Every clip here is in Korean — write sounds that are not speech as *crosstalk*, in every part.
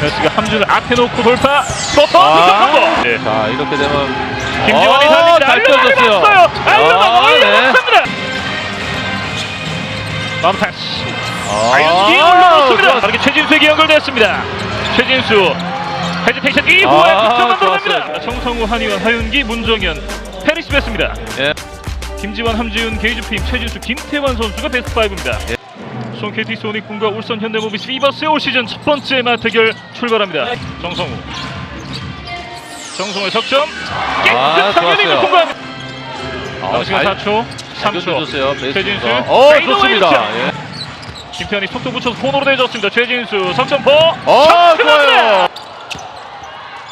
베스가 함준을 앞에 놓고 돌파. 또또 아. 컴보. 네. 자 이렇게 되면 김지원이 어, 달립니다. 잘 알려가 펴줬어요. 올렸어요. 알려가 아, 네. 올려놨습니다. 아, 아윤기 올려놓습니다. 좋았- 다르게 최진수에게 연결되었습니다. 최진수 헤지테이션 이후에 아, 득점 만 들어냅니다. 좋았어요. 정성우, 한희원, 하윤기, 문정현, 페리스 베스입니다. 예. 김지원, 함지훈, 게이즈팀, 최진수, 김태환 선수가 베스트 5입니다. 손 KT 소닉군과 울산 현대모비스 피버스의 올 시즌 첫 번째 맞대결 출발합니다. 정성우. 정성우의 석점. 아, 깨끗하게 좋았어요. 통과합니다. 아, 시간 잘 4초, 3초. 줬어요. 최진수. 어 좋습니다. 예. 김태환이 속도 붙여서 코너로 내줬습니다. 최진수 석점포. 어 좋아요.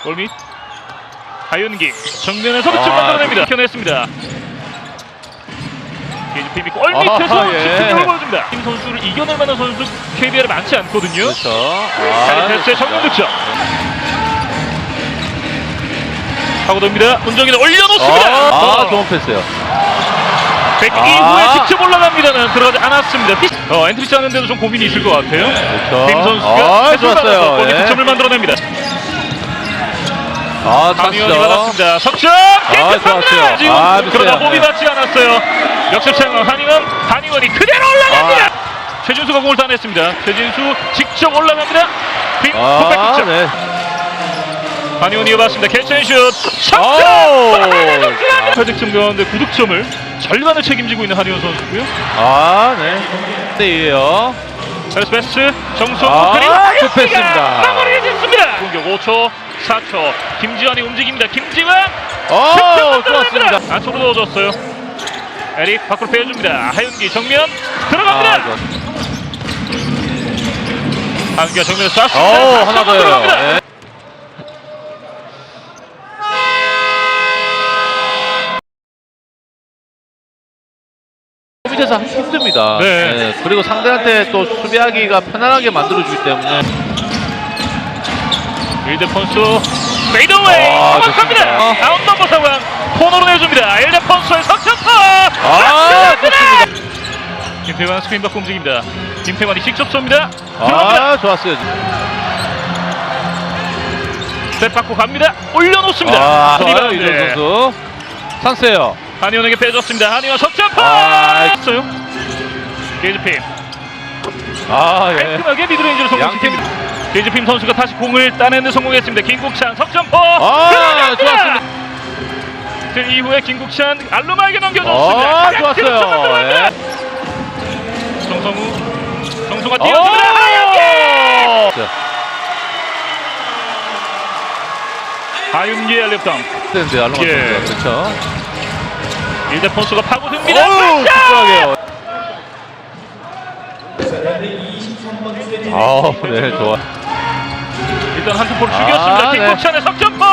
골밑. 하윤기 정면에서 득점 아, 만들어냅니다. 지켜냈습니다. 게이지팀이 골밑에서 아하, 예. 집중력을 보여줍니다. 팀 선수를 이겨낼 만한 선수 KBL에 많지 않거든요. 그렇죠. 페리스의 정면 득점. 파고듭니다. 문정인을 올려놓습니다. 아, 아 좋은 패스요. 백 아. 이후에 직접 올라갑니다는 들어가지 않았습니다. 피- 어, 엔트리치 하는데도 좀 고민이 있을 것 같아요. 그렇죠. 김 선수가 아, 패스를 받아서. 골밑 예. 득점을 만들어내니다. 아 강의원이 찬스죠. 받았습니다. 석점 깨끗합니다. 좋았어요. 지금 아, 미스요. 몸이 맞지 않았어요. 역습 상황 한의원 한의원이 그대로 올라갑니다. 아. 최진수가 공을 따냈습니다. 최진수 직접 올라갑니다. 빈 아, 득점. 네. 한의원이 이어봤습니다. 캐치앤슛 오! 석점. 8득점 가운데 9득점을 절반을 책임지고 있는 한의원 선수고요. 아, 네. 네이에요. 베스트 베스트 정성우 아, 그리고 그 하윤기가 패스입니다. 마무리 짓습니다. 공격 5초 4초 김지환이 움직입니다. 김지환 어, 좋았습니다. 안쪽으로 넣어줬어요. 에릭 밖으로 빼줍니다. 하윤기 정면 아, 들어갑니다. 좋았- 하윤기가 정면에 쐈습니다. 어, 다시 하나 더요. 예. 밑에서 힘듭니다. 네. 네, 그리고 상대한테 또 수비하기가 편안하게 만들어주기 때문에 일대펀스 페이드웨이 아, 정확합니다. 좋습니다. 아웃 넘버 상황 코너로 내줍니다. 일대펀스의 석점파. 아, 좋습니다. 김태환 스크린 받고 움직입니다. 김태환이 직접 쏩니다. 들어갑니다. 아, 좋았어요. 스텝 받고 갑니다. 올려놓습니다. 아, 좋아요, 리바운드. 이정 선수. 찬스예요. 한의원에게 빼줬습니다. 한의원 석점파. 아, 했어요. 게이즈핌 아, 예. 깔끔하게 미드레인지를 성공시킵니다. 게이즈핌 선수가 다시 공을 따내는 성공했습니다. 김국찬 석점포 아. 좋았습니다. 그 이후에 김국찬 알로마에게 넘겨줬습니다. 아, 큰 좋았어요. 예. 정성우 정성우가 어! 뛰어듭니다. 하윤기 자, 하윤기의 알립담 그때인데 알로마 예. 선수가 그렇죠. 일대폰수가 파고듭니다. 어우, 득점! struk하게요 아, 네, 좋아. 일단 한 투포를 아, 죽였습니다. 네. 김국찬의 석점포.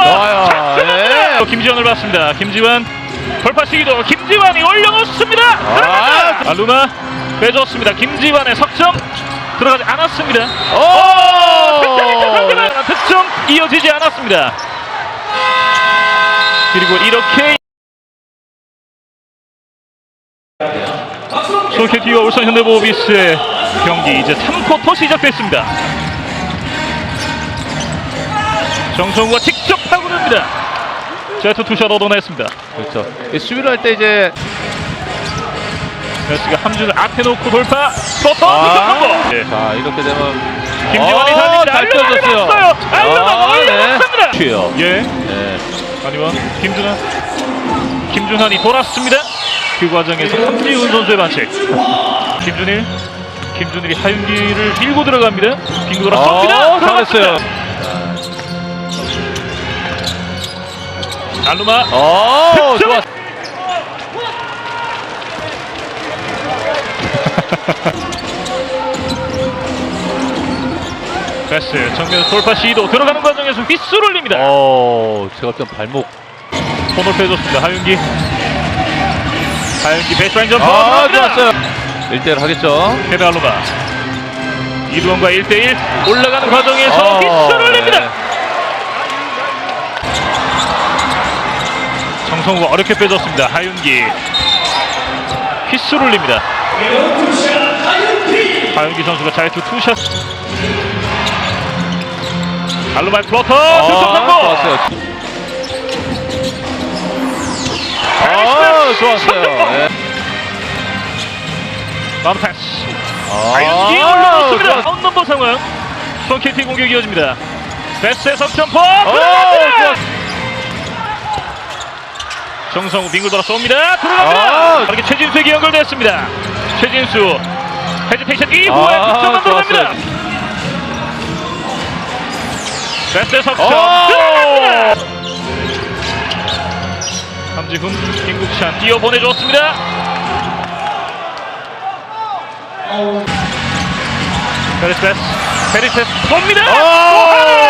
예. 김지원을 봤습니다. 김지원 돌파 시기도 김지환이 올려놓습니다. 아, 들어갑니다. 알루마 빼줬습니다. 김지환의 석점 들어가지 않았습니다. 오! 득점이 득점 득점 이어지지 않았습니다. 그리고 이렇게 솔케티와 울산 현대모비스의 경기 이제 3쿼터 시작됐습니다. 정성우가 직접 파고 듭니다. 제트 투샷 얻어냈습니다. 그렇죠. 이 수비를 할 때 이제 베스가 함준을 앞에 놓고 돌파 또또 아, 득점 네. 자 이렇게 되면 김지환이 어, 달립니다. 잘 펴줬어요. 올렸어요. 알루마 아. 네. 튀어요. 예. 네. 아니면 김준환 김준환이 돌았습니다. 그 과정에서 함지훈 선수의 반칙. 김준일 김준일이 하윤기를 밀고 들어갑니다. 빙고 돌아 쏩니다. 어, 들어갔습니다. 잘했어요. 알루마 어! 좋았. 베스 *laughs* 정면 돌파 시도 들어가는 과정에서 휘슬 올립니다. 어, 제가 좀 발목. 손을 빼줬습니다. 하윤기 하윤기 베이스라인 점퍼 아. 좋았어요. 1대1 하겠죠. 알루마 이두원과 1대1 올라가는 과정에서 어, 휘슬 올립니다. 네. 정성우가 어렵게 빼줬습니다. 하윤기 휘슬 올립니다. 하윤기 선수가 자유투 투샷 플로터 아, 득점 성공. 좋았어요. 아, 좋았어요. 예. 마음 패스. 아, 하윤기 올라왔습니다. 좋았- 넘버 상황. 수원 KT 공격 이어집니다. 석점포 어, 들어갑니다. 좋았- 정성우 빙글 돌아 쏩니다. 들어갑니다. 아. 이렇게 최진수에게 연결됐습니다. 최진수 헤지테이션 이후에 아, 득점만 들어갑니다. 패스의 석점 오. 들어갑니다. 함지훈 김국찬 뛰어 보내줬습니다. 페리스 패스 페리스 패스 쏩니다.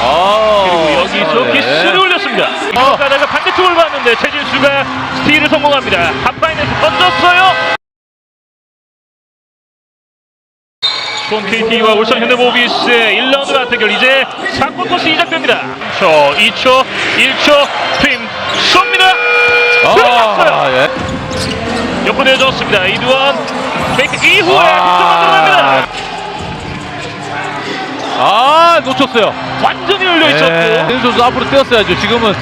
그리고 여기서 네. 키스를 올렸습니다. 이거 가다가 반대쪽을 봤는데 최진수가 스틸을 성공합니다. 핫파인에서 던졌어요. 수원 KT와 울산 현대모비스의 1라운드 맞대결 이제 4쿼터 시작됩니다. 3초, 2초, 1초, 팀 쏩니다. 들어갔어요. 아, 예. 옆으로 내줬습니다. 이두원 페이크 이후에 득점만 들어갑니다. 놓쳤어요. 완전히 열려 네. 있었고 신 선수 앞으로 뛰었어야죠. 지금은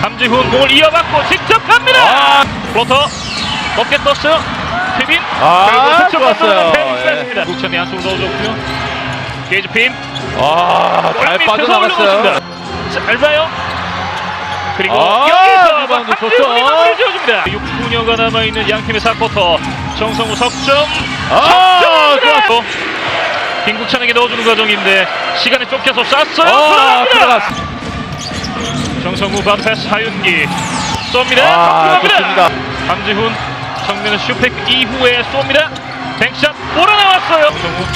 함지훈 공을 이어받고 직접 갑니다. 아. 플로터 높게 떴어요. 케빈 아, 결국 득점 좋았어요. 예. 국천이 안쪽으로 넣어줬고요. 게이지 핀 아, 잘 빠져나갔어요. 잘 봐요. 그리고 아, 여기서 리바운드 함지훈이 좋죠. 마무리 지어줍니다. 6분여가 남아있는 양팀의 4쿼터 정성우 석점 아. 좋았어. 김국찬에게 넣어주는 과정인데 시간에 쫓겨서 쐈어요. 아. 들어갔어. 정성우 바드패스 하윤기 쏩니다. 아. 좋습니다. 함지훈 정면은 슈팩 이후에 쏩니다. 뱅샷 몰아나왔어요. 정성우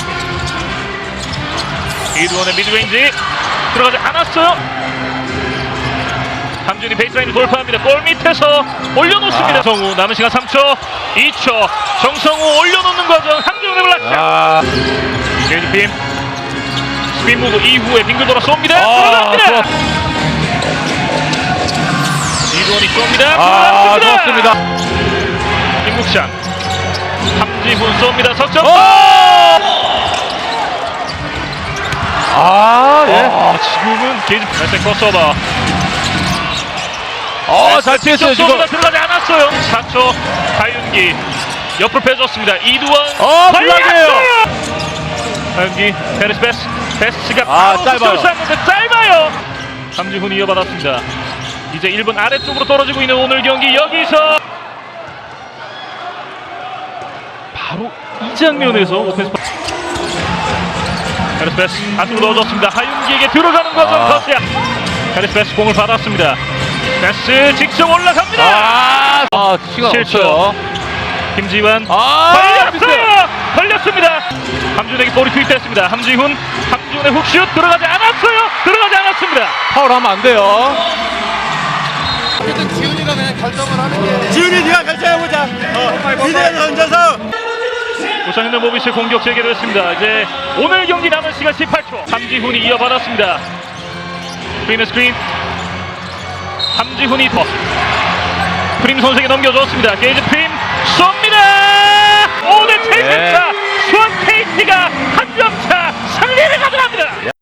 이두원의 미드레인지 들어가지 않았어요. 함준이 베이스라인을 돌파합니다. 골 밑에서 올려놓습니다. 아. 정성우 남은 시간 3초, 2초. 정성우 올려놓는 과정 함준의 블락샷. 아, 게이지팀 스핀 무브 이후에 빙글 돌아 쏩니다. 아, 들어갑니다. 이두원이 쏩니다. 아. 좋았습니다. 김국찬 함지훈 쏩니다. 석점. 오! 아, 예. 아, 지금은 게이지 패스 커서버. 어, 잘 피했어요, 지금. 들어가지 않았어요. 4초 하윤기 옆을 빼줬습니다. 이두원 어, 블락이에요. 하윤기 페리스 패스 패스가 아, 짧아요. 짧아요. 함지훈이 이어받았습니다. 이제 1분 아래쪽으로 떨어지고 있는 오늘 경기 여기서 바로 이 장면에서 오펜스 파- 페리스 패스 안쪽으로 넣어줬습니다. 하윤기에게 들어가는 과정 아. 터스야. 페리스 패스 공을 받았습니다. 패스 직접 올라갑니다. 아, 아, 시간 실수. 없어요. 김지환 아. 걸렸어요. 걸렸습니다. 함준에게 볼이 투입됐습니다. 함지훈 함준의 훅슛 들어가지 않았어요. 들어가지 않았습니다. 파울하면 안 돼요. 어쨌든 지훈이가 그냥 결정을 하는 게 지훈이 네가 결정해보자. 어, 미대에서 얹어서. 우상현의 모비스 공격 재개됐습니다. 이제 오늘 경기 남은 시간 18초. 함지훈이 이어받았습니다. 프리메 스크린. 함지훈이 더. 프림 선수에게 넘겨줬습니다. 게이지 프림 쏩니다. 오늘 네. 최승차 수원 KT가 한 점차 승리를 가져갑니다.